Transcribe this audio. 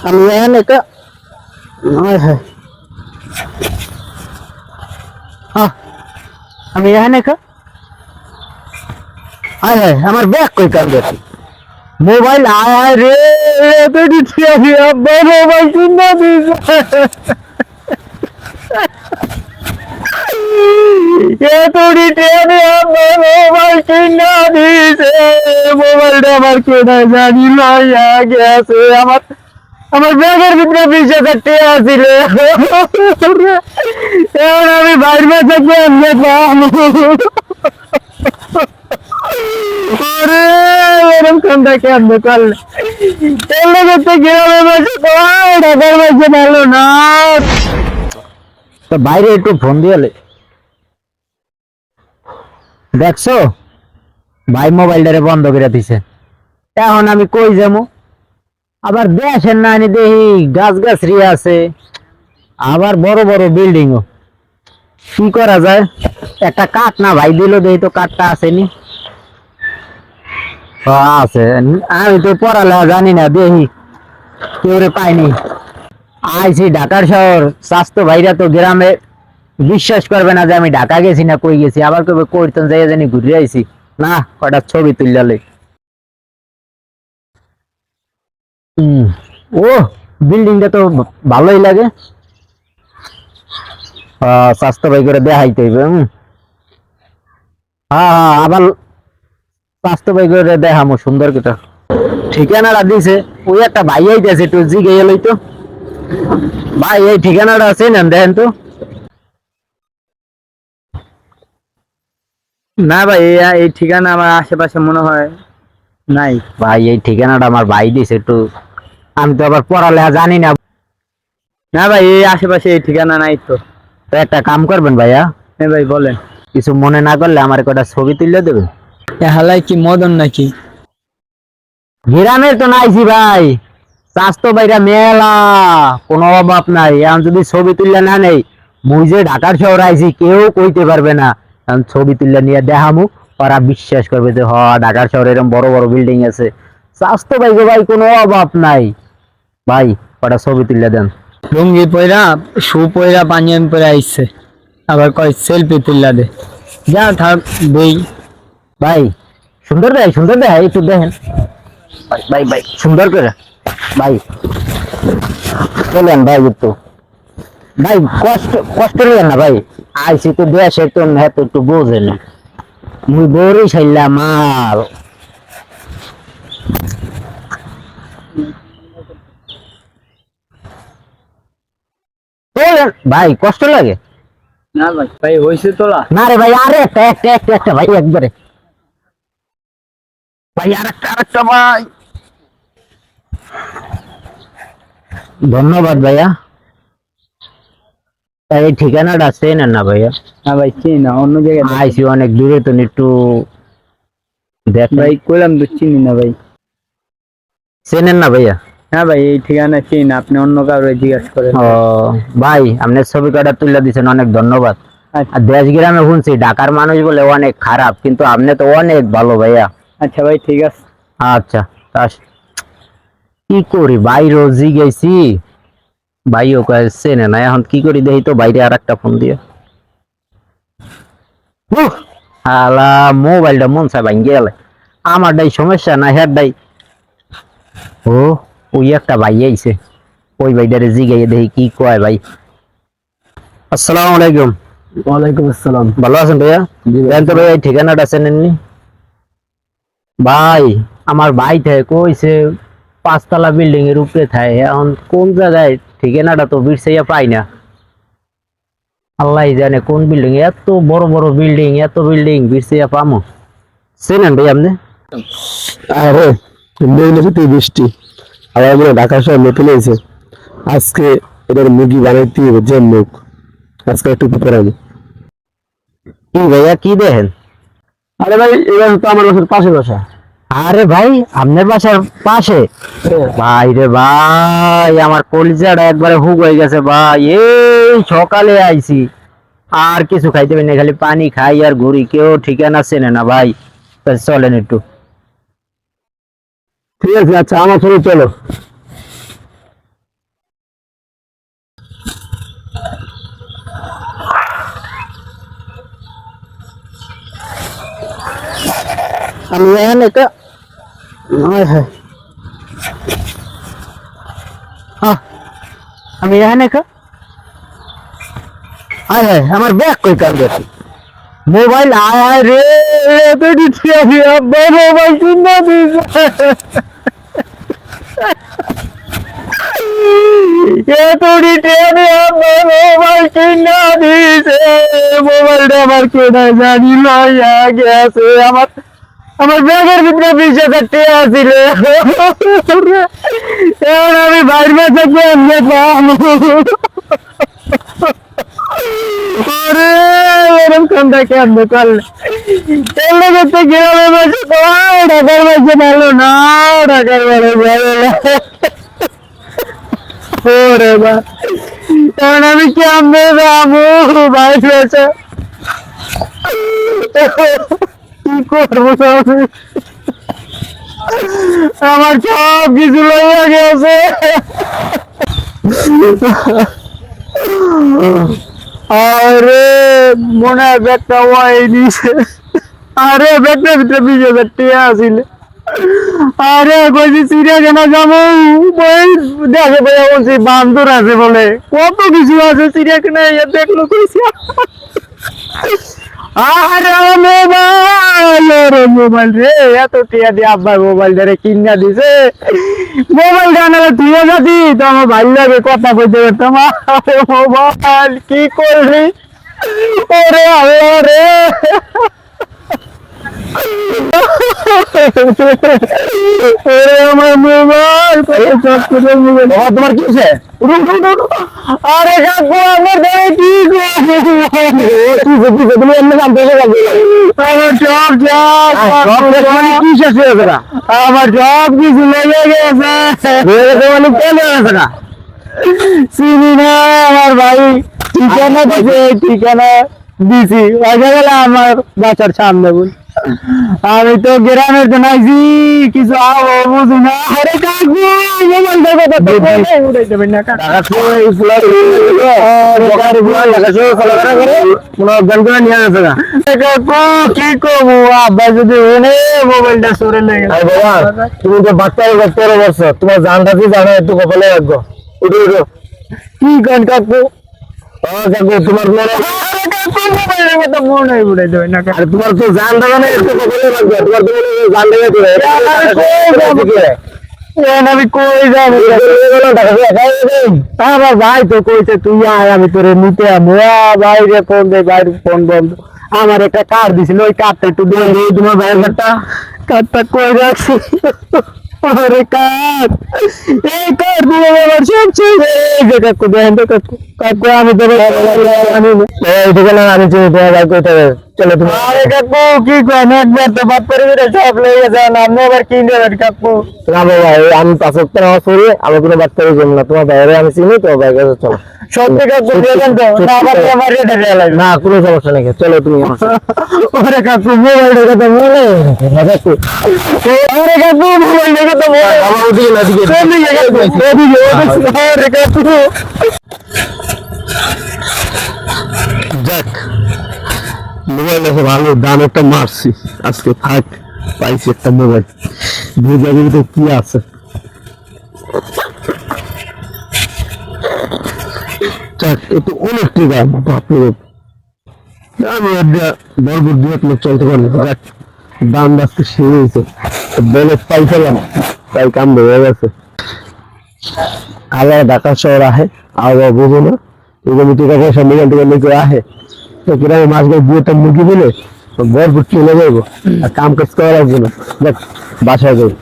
আমি এখানে একটা হায় হায় আহ, আমি এখানে একটা হায় হায় আমার ব্যাগ কই কান্দে মোবাইল আয় আয় রে বেটি ছিয়াছি আব্বা মোবাইল কিনা দিছে এতটি টেনে আব্বা মোবাইল কিনা দিছে মোবাইলটা আমার কেনা জানি লইয়া গেছে আমার আমার ব্যাগের ভিতরে বিশ হাজার টাকা আছিল এখন আমি বাইরে বসে ভালো না। বাইরে একটু ফোন দিয়ালে দেখছ? ভাই মোবাইলটারে বন্ধ করে দিছে। এখন আমি কই যাব? আবার দেশের না আনি দেখি গাছ গাছরি আছে। আবার বড় বড় বিল্ডিংও কি করা যায়? একটা কাঠ না ভাই দিল দেখি তো কাঠটা আসেনি। আছে। আমি তো পড়ালেখা জানি না দেখি কেউ পাইনি। আইছি ঢাকার শহর। স্বাস্থ্য ভাইরা তো গ্রামে বিশ্বাস করবে না যে আমি ঢাকা গেছি না কই গেছি। আবার কবে কইতন যাই জানি ঘুরে আইছি। না, কটা ছবি তুললে ও বিল্ডিংটা তো ভালোই লাগে। স্বাস্থ্য ভাই করে দেখাইতে হইবে হ্যাঁ হ্যাঁ আবার স্বাস্থ্য ভাই করে দেখামো সুন্দর কিটা ঠিকানাটা দিছে ওই একটা ভাই আইতেছে একটু জিগে এলই তো ভাই এই ঠিকানাটা আছে না দেখেন তো। না ভাই এই এই ঠিকানা আমার আশেপাশে মনে হয় নাই। ভাই এই ঠিকানাটা আমার ভাই দিছে একটু আমি তো আবার পড়ালেখা জানি না। না ভাই এই আশেপাশে এই ঠিকানা নাই তো। তো একটা কাম করবেন ভাইয়া। হ্যাঁ ভাই বলেন। কিছু মনে না করলে আমার কটা ছবি তুলে দেবেন। হালাই কি মদন নাকি? গ্রামের তো নাইছি ভাই। স্বাস্থ্য বাইরা মেলা কোনো অভাব নাই। এখন যদি ছবি তুললে না নেই মুই যে ঢাকার শহর আইছি কেউ কইতে পারবে না। এখন ছবি তুললে নিয়ে দেখামু ওরা বিশ্বাস করবে যে হ ঢাকার শহরে এরকম বড় বড় বিল্ডিং আছে। স্বাস্থ্য ভাই গো ভাই কোনো অভাব নাই। ভাই ওটা ছবি তুললে দেন। লুঙ্গি পয়রা শু পয়রা পাঞ্জাবি পরে আইছে। আবার কয় সেলফি তুললা দে। যা থাক দেই। ভাই সুন্দর দেয় সুন্দর দেয় একটু দেখেন। ভাই ভাই ভাই সুন্দর করে। ভাই চলেন ভাই একটু। ভাই কষ্ট কষ্ট নেবেন না ভাই। আইসি তো দেশে তো হ্যাঁ একটু বোঝেন। মুই বড়ই ছাইলাম আর ভাই কষ্ট লাগে? না ভাই ভাই হইছে তোলা। না রে ভাই আরে একটা একটা একটা একটা ভাই একবারে। ভাই আর একটা আর একটা ভাই। ধন্যবাদ ভাইয়া। তা এই ঠিকানাটা চেনেন না ভাইয়া? না ভাই চিনি না অন্য জায়গায় দেখ। আইসি অনেক দূরে তো একটু দেখ ভাই কইলাম তো চিনি না ভাই। চেনেন না ভাইয়া? হ্যাঁ ভাই এই ঠিকানা চিনি আপনি অন্য কাউরে জিজ্ঞাসা করেন। ও ভাই আপনার ছবি কাটা তুলে দিয়েছেন অনেক ধন্যবাদ। আচ্ছা। আর দেশ গ্রামে শুনছি ঢাকার মানুষ বলে অনেক খারাপ কিন্তু আপনি তো অনেক ভালো ভাইয়া। আচ্ছা ভাই ঠিক আছে। আচ্ছা তা কি করি? ভাই রোজি গেছি। ভাইও কয়ে চেনে না। এখন কি করি? দেখি তো বাইরে আর একটা ফোন দিয়ে। হালা মোবাইলটা মন চায় ভাঙ্গি গেলে। আমার ডাই সমস্যা না হের ডাই ও ওই একটা ভাই আইছে। ওই ভাইটারে জিগাইয়ে দেখি কি কয় ভাই। আসসালামু আলাইকুম। ওয়ালাইকুম আসসালাম। ভালো আছেন ভাইয়া? দেন তো ভাইয়া ঠিকানাটা চেনেননি ভাই আমার ভাই থাকে কইছে পাঁচতলা বিল্ডিং এর উপরে থাকে। এখন কোন জায়গায় ঠিকানাটা তো বিরসাইয়া পাই না। আল্লাহ জানে কোন বিল্ডিং এত বড় বড় বিল্ডিং এত বিল্ডিং বিরসাইয়া পামো। চেনেন ভাই আপনি? আরে মেঘনাথে বৃষ্টি। আর আমরা ঢাকা শহর নতুন হয়েছে। আজকে এটার মুগি বানাইতে হবে যে মুখ। আজকে একটু পরাবো কি ভাইয়া কি দেখেন? আরে ভাই এবার তো আমার বাসার পাশে বসা। আরে ভাই আপনার বাসার পাশে? ভাই রে ভাই আমার কলিজাটা একবারে হুক হয়ে গেছে ভাই। এই সকালে আইছি। আর কিছু খাইতে পারি না খালি পানি খাই আর ঘুরি কেউ ঠিকানা চেনে না ভাই। চলেন একটু। ঠিক আছে আচ্ছা আমার সঙ্গে চলো আমি এখানে একটা নয় হ্যাঁ আমি এখানে একটা আয় হ্যাঁ আমার ব্যাগ কই কার গেছে মোবাইল আয় রে বেটি ছিয়া ছিয়া মোবাইল শুনবা দিস কিনে দিছে এতটি টেনে আব্বা মোবাইল কিনে দিছে মোবাইলটা আমার কেনা জানি লইয়া গেছে আমার আমার ব্যাগের ভিতরে বিশ হাজার টাকা ছিল এখন আমি বাইর মাসে কেমনে পাবো ওরে এরকম কামটা কেমনে করলে এলে করতে গ্রামে বসে তো ঢাকার বসে ভালো না ঢাকার বাড়ি ভালো না ওরে বা এখন আমি কেমনে যাব? বাইর মাসে কি করব আমি? আমার সব কিছু লইয়া গেছে। আরে, মনে হয় ব্যাগটা ওয়াই নিছে আরে, ব্যাগটার ভিতরে বিশ হাজার আছিল আরে কইছি, চিড়িয়াখানা যাব। ওই দেখে ভাইয়া বলছি বান্দর আছে বলে। কত কিছু আছে চিড়িয়াখানায় ইয়ে দেখল কইছি মোবাইল রে মোবাইল রে আব্বা মোবাইল ধরে কিনা দিছে। মোবাইল জানালে তুই যাতি তো লাগে কথা কইতে পারতাম মোবাইল, কি করবি ওরে আল্লাহ রে। আমার সব কিছু লেগে গেছে চিনি না আমার ভাই ঠিকানা দিছে ঠিকানা দিছি আমার বাচ্চার সামনে বল। আমি তো গ্রামের জন্য আইছি কিছু আবো বুঝি না আরে কাকু মোবাইলটা কথা তো বলে উড়াই দেবেন না কাকু কি করব আব্বা যদি ওনে মোবাইলটা সরে লেগে তুমি তো বাচ্চা তেরো বছর তোমার জানটা কি জানো একটু কপালে রাখব উঠো উঠো কি গান কাকু ও কাকু আমার ভাই তো কইছে তুই আয় আমি তোরে নিতে আমি বাইরে ফোন দে বাইরে ফোন বন্ধ আমার একটা কার্ড দিছিল ওই কার্ডটা একটু তোমার ভাইয়ের কার্ডটা কার্ডটা কই রাখছি আমি তো আমি হবে চলো তুমি। আরে কাকু কি করেন একবার তো বাদ করে দিলে সব লেগে যায় না আপনি আবার কি নেবেন কাকু? না বাবা আমি পাঁচ সপ্তাহ নামাজ পড়ি আমি কোনো বাচ্চা জন্য না। তোমার বাইরে আমি চিনি তো ভাই কাছে চলো। সত্যি কাকু দিয়েছেন তো। না আবার আমার রেটে রেলাইজ না কোনো সমস্যা নেই চলো তুমি। ওরে কাকু মোবাইলের কথা বলে। কাকু, ওরে কাকু মোবাইলের কথা বলে। আমার ওদিকে না ওদিকে। ওদিকে ওদিকে, ওদিকে, ওরে কাকু। যাক। মোবাইল আছে ভালো দাম একটা মারছি। আজকে থাক পাইছি একটা মোবাইল। কি আছে। একটু অনেকটি দাম আমি দু এক লোক চলতে দাম আজকে পাই ফেলাম, তাই কাম হয়ে গেছে। আলাদা ঢাকা শহর আহে আবহাওয়া বুঝো না। এগুলো টাকা পয়সা টাকা লোকে আহে তো গ্রামে মাছ গাছ দুইটা মুরগি দিলে বরপুর চলে যাব আর কাম কাজ করা লাগবে না বাসায় যাই।